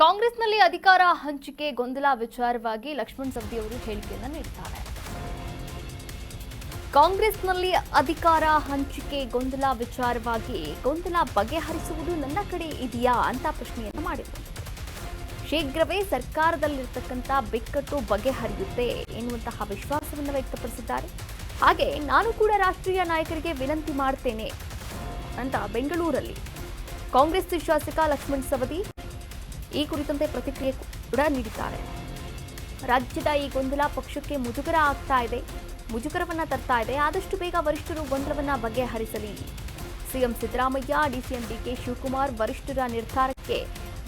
ಕಾಂಗ್ರೆಸ್ನಲ್ಲಿ ಅಧಿಕಾರ ಹಂಚಿಕೆ ಗೊಂದಲ ವಿಚಾರವಾಗಿ ಲಕ್ಷ್ಮಣ್ ಸವದಿ ಅವರು ಹೇಳಿಕೆಯನ್ನು ನೀಡಿದ್ದಾರೆ. ಕಾಂಗ್ರೆಸ್ನಲ್ಲಿ ಅಧಿಕಾರ ಹಂಚಿಕೆ ಗೊಂದಲ ವಿಚಾರವಾಗಿ ಗೊಂದಲ ಬಗೆಹರಿಸುವುದು ನನ್ನ ಕಡೆ ಇದೆಯಾ ಅಂತ ಪ್ರಶ್ನೆಯನ್ನು ಮಾಡಿದರು. ಶೀಘ್ರವೇ ಸರ್ಕಾರದಲ್ಲಿರ್ತಕ್ಕಂಥ ಬಿಕ್ಕಟ್ಟು ಬಗೆಹರಿಯುತ್ತೆ ಎನ್ನುವಂತಹ ವಿಶ್ವಾಸವನ್ನು ವ್ಯಕ್ತಪಡಿಸಿದ್ದಾರೆ. ಹಾಗೆ ನಾನು ಕೂಡ ರಾಷ್ಟ್ರೀಯ ನಾಯಕರಿಗೆ ವಿನಂತಿ ಮಾಡ್ತೇನೆ ಅಂತ ಬೆಂಗಳೂರಲ್ಲಿ ಕಾಂಗ್ರೆಸ್ ಶಾಸಕ ಲಕ್ಷ್ಮಣ್ ಸವದಿ ಈ ಕುರಿತಂತೆ ಪ್ರತಿಕ್ರಿಯೆ ಕೂಡ ನೀಡಿದ್ದಾರೆ. ರಾಜ್ಯದ ಈ ಗೊಂದಲ ಪಕ್ಷಕ್ಕೆ ಮುಜುಗರ ಆಗ್ತಾ ಇದೆ. ಮುಜುಗರವನ್ನ ತರ್ತಾ ಇದೆ. ಆದಷ್ಟು ಬೇಗ ವರಿಷ್ಠರು ಗೊಂದಲವನ್ನ ಬಗೆಹರಿಸಲಿ. CM Siddaramaiah, DCM DK Shivakumar ವರಿಷ್ಠರ ನಿರ್ಧಾರಕ್ಕೆ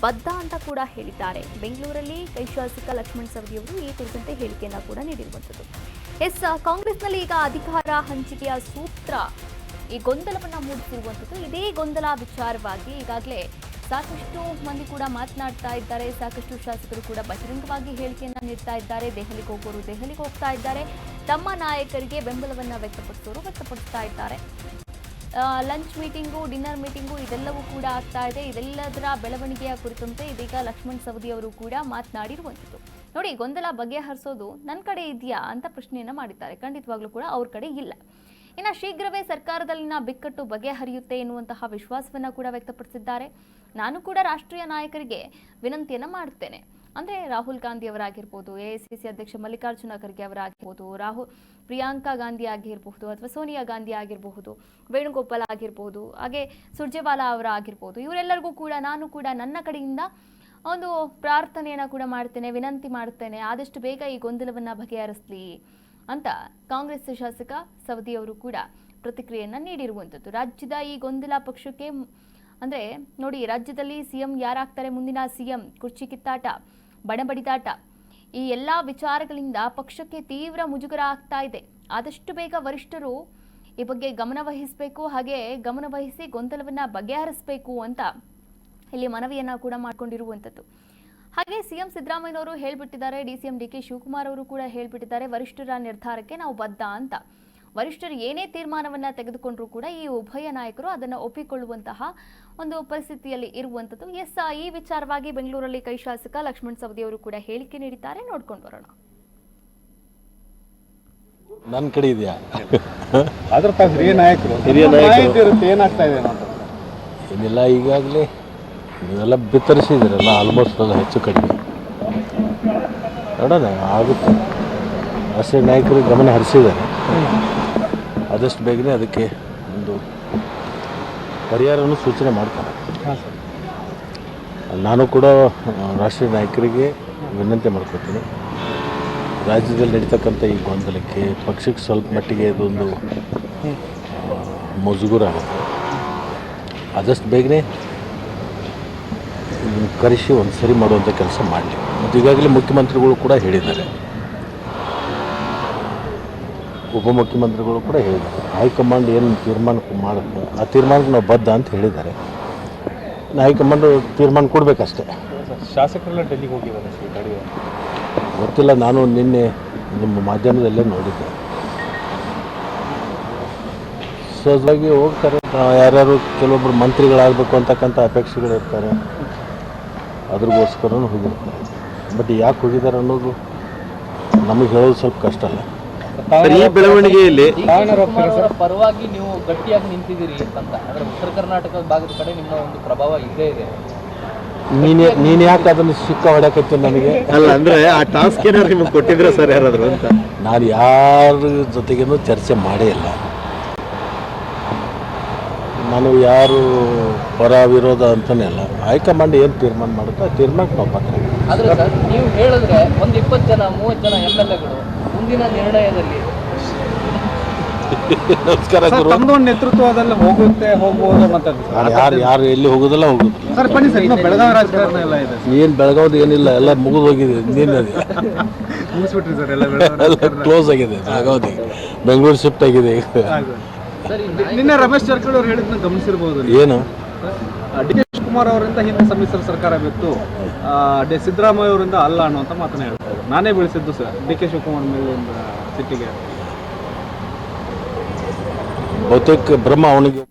ಬದ್ಧ ಅಂತ ಕೂಡ ಹೇಳಿದ್ದಾರೆ. ಬೆಂಗಳೂರಲ್ಲಿ ಕೈ ಶಾಸಕ ಲಕ್ಷ್ಮಣ್ ಸವದಿಯವರು ಈ ಕುರಿತಂತೆ ಹೇಳಿಕೆಯನ್ನ ಕೂಡ ನೀಡಿರುವಂಥದ್ದು. ಎಸ್, ಕಾಂಗ್ರೆಸ್ನಲ್ಲಿ ಈಗ ಅಧಿಕಾರ ಹಂಚಿಕೆಯ ಸೂತ್ರ ಈ ಗೊಂದಲವನ್ನ ಮೂಡಿಸಿರುವಂಥದ್ದು. ಇದೇ ಗೊಂದಲ ವಿಚಾರವಾಗಿ ಈಗಾಗಲೇ ಸಾಕಷ್ಟು ಮಂದಿ ಕೂಡ ಮಾತನಾಡ್ತಾ ಇದ್ದಾರೆ. ಸಾಕಷ್ಟು ಶಾಸಕರು ಕೂಡ ಬಹಿರಂಗವಾಗಿ ಹೇಳಿಕೆಯನ್ನ ನೀಡ್ತಾ ಇದ್ದಾರೆ. ದೆಹಲಿಗೆ ಹೋಗೋರು ದೆಹಲಿಗೆ ಹೋಗ್ತಾ ಇದ್ದಾರೆ. ತಮ್ಮ ನಾಯಕರಿಗೆ ಬೆಂಬಲವನ್ನ ವ್ಯಕ್ತಪಡಿಸೋರು ವ್ಯಕ್ತಪಡಿಸ್ತಾ ಇದ್ದಾರೆ. ಲಂಚ್ ಮೀಟಿಂಗು ಡಿನ್ನರ್ ಮೀಟಿಂಗು ಇದೆಲ್ಲವೂ ಕೂಡ ಆಗ್ತಾ ಇದೆ. ಇದೆಲ್ಲದರ ಬೆಳವಣಿಗೆಯ ಕುರಿತಂತೆ ಇದೀಗ ಲಕ್ಷ್ಮಣ್ ಸವದಿ ಅವರು ಕೂಡ ಮಾತನಾಡಿರುವಂಥದ್ದು. ನೋಡಿ, ಗೊಂದಲ ಬಗೆಹರಿಸೋದು ನನ್ನ ಕಡೆ ಇದೆಯಾ ಅಂತ ಪ್ರಶ್ನೆಯನ್ನ ಮಾಡಿದ್ದಾರೆ. ಖಂಡಿತವಾಗ್ಲೂ ಕೂಡ ಅವ್ರ ಕಡೆ ಇಲ್ಲ. ಇನ್ನು ಶೀಘ್ರವೇ ಸರ್ಕಾರದಲ್ಲಿನ ಬಿಕ್ಕಟ್ಟು ಬಗೆಹರಿಯುತ್ತೆ ಎನ್ನುವಂತಹ ವಿಶ್ವಾಸವನ್ನ ಕೂಡ ವ್ಯಕ್ತಪಡಿಸಿದ್ದಾರೆ. ನಾನು ಕೂಡ ರಾಷ್ಟ್ರೀಯ ನಾಯಕರಿಗೆ ವಿನಂತಿಯನ್ನ ಮಾಡ್ತೇನೆ ಅಂದ್ರೆ ರಾಹುಲ್ ಗಾಂಧಿ ಅವರಾಗಿರ್ಬೋದು ಸಿ ಅಧ್ಯಕ್ಷ ಮಲ್ಲಿಕಾರ್ಜುನ ಖರ್ಗೆ ಅವರಾಗಿರ್ಬೋದು ರಾಹುಲ್ ಪ್ರಿಯಾಂಕಾ ಗಾಂಧಿ ಆಗಿರಬಹುದು ಅಥವಾ ಸೋನಿಯಾ ಗಾಂಧಿ ಆಗಿರಬಹುದು, ವೇಣುಗೋಪಾಲ್ ಆಗಿರ್ಬೋದು, ಹಾಗೆ ಸುರ್ಜೇವಾಲಾ ಅವರ ಆಗಿರ್ಬೋದು ಇವರೆಲ್ಲರಿಗೂ ಕೂಡ ನಾನು ಕೂಡ ನನ್ನ ಕಡೆಯಿಂದ ಒಂದು ಪ್ರಾರ್ಥನೆಯನ್ನ ಕೂಡ ಮಾಡ್ತೇನೆ ವಿನಂತಿ ಮಾಡ್ತೇನೆ ಆದಷ್ಟು ಬೇಗ ಈ ಗೊಂದಲವನ್ನ ಬಗೆಹರಿಸಲಿ. ಅಂತ ಕಾಂಗ್ರೆಸ್ ಶಾಸಕ ಸವದಿ ಅವರು ಕೂಡ ಪ್ರತಿಕ್ರಿಯೆಯನ್ನ ನೀಡಿರುವಂಥದ್ದು ರಾಜ್ಯದ ಈ ಗೊಂದಲ ಪಕ್ಷಕ್ಕೆ ಅಂದ್ರೆ ನೋಡಿ ರಾಜ್ಯದಲ್ಲಿ ಸಿಎಂ ಯಾರಾಗ್ತಾರೆ, ಮುಂದಿನ ಸಿಎಂ ಕುರ್ಚಿ ಕಿತ್ತಾಟ, ಬಣಬಡಿದಾಟ, ಈ ಎಲ್ಲಾ ವಿಚಾರಗಳಿಂದ ಪಕ್ಷಕ್ಕೆ ತೀವ್ರ ಮುಜುಗರ ಆಗ್ತಾ ಇದೆ. ಆದಷ್ಟು ಬೇಗ ವರಿಷ್ಠರು ಈ ಬಗ್ಗೆ ಗಮನ ವಹಿಸಬೇಕು, ಹಾಗೆ ಗಮನವಹಿಸಿ ಗೊಂದಲವನ್ನ ಬಗೆಹರಿಸಬೇಕು ಅಂತ ಇಲ್ಲಿ ಮನವಿಯನ್ನ ಕೂಡ ಮಾಡಿಕೊಂಡಿರುವಂಥದ್ದು ಹಾಗೆ ಸಿಎಂ ಸಿದ್ದರಾಮಯ್ಯನವರು ಹೇಳ್ಬಿಟ್ಟಿದ್ದಾರೆ D CM D K Shivakumar ಅವರು ಕೂಡ ಹೇಳ್ಬಿಟ್ಟಿದ್ದಾರೆ ವರಿಷ್ಠರ ನಿರ್ಧಾರಕ್ಕೆ ನಾವು ಬದ್ಧ ಅಂತ. ವರಿಷ್ಠರು ಏನೇ ತೀರ್ಮಾನವನ್ನ ತೆಗೆದುಕೊಂಡ್ರೂ ಕೂಡ ಈ ಉಭಯ ನಾಯಕರು ಅದನ್ನ ಒಪ್ಪಿಕೊಳ್ಳುವಂತಹ ಒಂದು ಪರಿಸ್ಥಿತಿಯಲ್ಲಿ ಇರುವಂಥದ್ದು. ಎಸ್ ಈ ವಿಚಾರವಾಗಿ ಬೆಂಗಳೂರಲ್ಲಿ ಕೈ ಶಾಸಕ ಲಕ್ಷ್ಮಣ್ ಸವದಿ ಅವರು ಕೂಡ ಹೇಳಿಕೆ ನೀಡಿದ್ದಾರೆ. ನೋಡ್ಕೊಂಡು ಬರೋಣ. ನನ್ನ ಕಡೆ ಇದೆಯಾ? ಅದ್ರ ಹಿರಿಯ ನಾಯಕರು. ಹಿರಿಯ ನಾಯಕರು. ಇರುತ್ತೆ ಏನಾಗ್ತಾ ಇದೆ ಏನಿಲ್ಲ ಈಗಾಗಲೇ ನೀವೆಲ್ಲ ಬಿತ್ತರಿಸಿದ್ರಲ್ಲ ಆಲ್ಮೋಸ್ಟ್ ಅದು ಹೆಚ್ಚು ಕಡಿಮೆ. ನೋಡೋಣ ಆಗುತ್ತೆ. ರಾಷ್ಟ್ರೀಯ ನಾಯಕರು ಗಮನ ಹರಿಸಿದ್ದಾರೆ. ಆದಷ್ಟು ಬೇಗನೆ ಅದಕ್ಕೆ ಒಂದು ಪರಿಹಾರವನ್ನು ಸೂಚನೆ ಮಾಡ್ತಾರೆ. ನಾನು ಕೂಡ ರಾಷ್ಟ್ರೀಯ ನಾಯಕರಿಗೆ ವಿನಂತಿ ಮಾಡ್ಕೊತೀನಿ. ರಾಜ್ಯದಲ್ಲಿ ನಡೀತಕ್ಕಂಥ ಈ ಗೊಂದಲಕ್ಕೆ ಪಕ್ಷಕ್ಕೆ ಸ್ವಲ್ಪ ಮಟ್ಟಿಗೆ ಇದೊಂದು ಮುಜುಗುರ ಆಗುತ್ತೆ ಆದಷ್ಟು ಬೇಗನೆ ಕರೆಸಿ ಒಂದು ಸರಿ ಮಾಡುವಂಥ ಕೆಲಸ ಮಾಡಲಿ. ಮತ್ತು ಈಗಾಗಲೇ ಮುಖ್ಯಮಂತ್ರಿಗಳು ಕೂಡ ಹೇಳಿದ್ದಾರೆ. ಉಪಮುಖ್ಯಮಂತ್ರಿಗಳು ಕೂಡ ಹೇಳಿದ್ದಾರೆ. ಹೈಕಮಾಂಡ್ ಏನು ತೀರ್ಮಾನ ಮಾಡುತ್ತೆ ಆ ತೀರ್ಮಾನಕ್ಕೆ ನಾವು ಬದ್ಧ ಅಂತ ಹೇಳಿದ್ದಾರೆ. ಹೈಕಮಾಂಡ್ ತೀರ್ಮಾನ ಕೊಡಬೇಕಷ್ಟೇ. ಶಾಸಕರೆಲ್ಲ ಡೆಲ್ಲಿಗೆ ಹೋಗಿದ್ದಾರೆ ಗೊತ್ತಿಲ್ಲ ನಾನು ನಿನ್ನೆ ನಿಮ್ಮ ಮಾಧ್ಯಮದಲ್ಲೇ ನೋಡಿದ್ದೆ. ಸಹಜವಾಗಿ ಹೋಗ್ತಾರೆ ಯಾರ್ಯಾರು ಕೆಲವೊಬ್ಬರು ಮಂತ್ರಿಗಳಾಗಬೇಕು ಅಂತಕ್ಕಂಥ ಅಪೇಕ್ಷೆಗಳಿರ್ತಾರೆ. ಅದ್ರಗೋಸ್ಕರನೂ ಹೋಗಿರ್ತಾರೆ ಬಟ್ ಯಾಕೆ ಹೋಗಿದ್ದಾರೆ ಅನ್ನೋದು ನಮಗೆ ಹೇಳೋದು ಸ್ವಲ್ಪ ಕಷ್ಟ ಅಲ್ಲ. ಈ ಬೆಳವಣಿಗೆಯಲ್ಲಿ ಪರವಾಗಿ ನೀವು ಗಟ್ಟಿಯಾಗಿ ನಿಂತಿದ್ದೀರಿ ಅಂತ. ಅಂದ್ರೆ ಉತ್ತರ ಕರ್ನಾಟಕ ಭಾಗದ ಕಡೆ ನಿಮ್ಮ ಒಂದು ಪ್ರಭಾವ ಇದ್ದೇ ಇದೆ. ನೀನು ನೀನು ಯಾಕೆ ಅದನ್ನು ಸಿಕ್ಕ ಹೊಡ್ಯಾಕತ್ತೀನಿ ನನಗೆ? ಅಲ್ಲ ಅಂದ್ರೆ ಆ ಟಾಸ್ಕ್ ಏನಾದ್ರು ನಿಮಗೆ ಕೊಟ್ಟಿದ್ರೆ ಸರ್ ಯಾರಾದ್ರು ಅಂತ? ನಾನು ಯಾರ ಜೊತೆಗೇನು ಚರ್ಚೆ ಮಾಡೇ ಇಲ್ಲ. ನಾನು ಯಾರು ಪರ ವಿರೋಧ ಅಂತಾನೆ ಅಲ್ಲ. ಹೈಕಮಾಂಡ್ ಏನು ತೀರ್ಮಾನ ಮಾಡುತ್ತೋ ಆ ತೀರ್ಮಾನಕ್ಕೆ ನಾವು ಪತ್ರ ಆದ್ರೆ ಸರ್ ನೀವು ಹೇಳಿದ್ರೆ ಒಂದ್ ಇಪ್ಪತ್ತು ಜನ ಮೂವತ್ತು ಜನ ಎಂ ಎಲ್ ಎಗಳು ಮುಂದಿನ ನಿರ್ಣಯದಲ್ಲಿ ನಮಸ್ಕಾರ ಗುರು. ತಮ್ಮದೊಂದು ನೇತೃತ್ವದಲ್ಲಿ ಹೋಗುತ್ತೆ ಹೋಗ್ಬೋದು ನಾನು ಯಾರು ಯಾರು ಎಲ್ಲಿ ಹೋಗೋದಿಲ್ಲ ಹೋಗುದಿಲ್ಲ ಸರ್ ಬನ್ನಿ ಸರ್ ಇನ್ನು ಬೆಳಗಾವಿ ರಾಜಕಾರಣ ಎಲ್ಲ ಇದೆ ಏನು ಬೆಳಗಾವ್ದು ಏನಿಲ್ಲ ಎಲ್ಲ ಮುಗಿದು ಹೋಗಿದೆ ನೀನದು ಮುಗಿಸ್ಬಿಟ್ರಿ ಸರ್ ಎಲ್ಲ ಬೆಳಗಾವಿ ಎಲ್ಲ ಕ್ಲೋಸ್ ಆಗಿದೆ ಬೆಳಗಾವ್ದಿಗೆ. ಬೆಂಗಳೂರು ಶಿಫ್ಟ್ ಆಗಿದೆ ಈಗ. ನಿನ್ನೆ ರಮೇಶ್ ಜಾರಕಿಹೊಳಿ ಅವರು ಹೇಳಿದ್ನ ಗಮನಿಸಿರ್ಬೋದು ಏನು? ಡಿ ಕೆ ಶಿವಕುಮಾರ್ ಅವರಿಂದ ಹಿಂದೆ ಸಮ್ಮಿಶ್ರ ಸರ್ಕಾರ ಬಿತ್ತು. ಡಿ ಸಿದ್ದರಾಮಯ್ಯ ಅವರಿಂದ ಅಲ್ಲ ಅನ್ನುವಂಥ ಮಾತನ್ನ ಹೇಳ್ತಾರೆ ನಾನೇ ಬೆಳೆಸಿದ್ದು ಸರ್ ಡಿ ಕೆ ಶಿವಕುಮಾರ್ ಮೇಲೆ ಒಂದು ಸಿಟ್ಟಿಗೆ. ಬಹುತೇಕ ಬ್ರಹ್ಮ ಅವನಿಗೆ